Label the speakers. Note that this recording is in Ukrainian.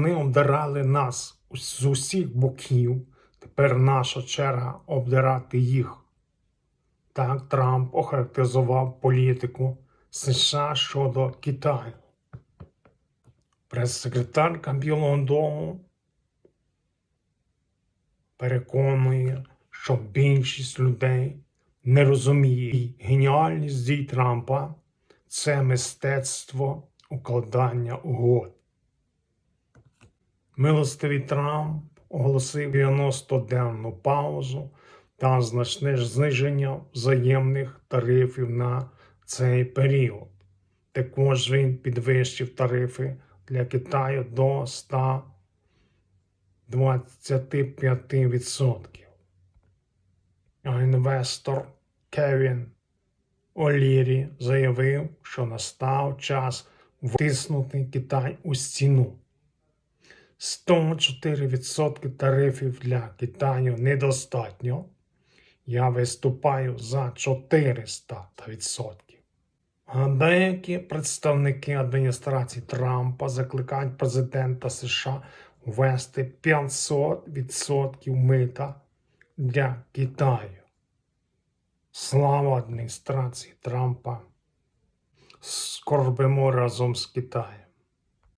Speaker 1: вони обдирали нас з усіх боків. Тепер наша черга обдирати їх. Так Трамп охарактеризував політику США щодо Китаю. Прес-секретарка Білого Дому переконує, що більшість людей не розуміє геніальність дій Трампа це мистецтво укладання угод. Милостивий Трамп оголосив 90-денну паузу та значне зниження взаємних тарифів на цей період. Також він підвищив тарифи для Китаю до 125%. А інвестор Кевін Олірі заявив, що настав час втиснути Китай у стіну. 104% тарифів для Китаю недостатньо. Я виступаю за 400%. А деякі представники адміністрації Трампа закликають президента США ввести 500% мита для Китаю. Слава адміністрації Трампа! Скорбимо разом з Китаєм.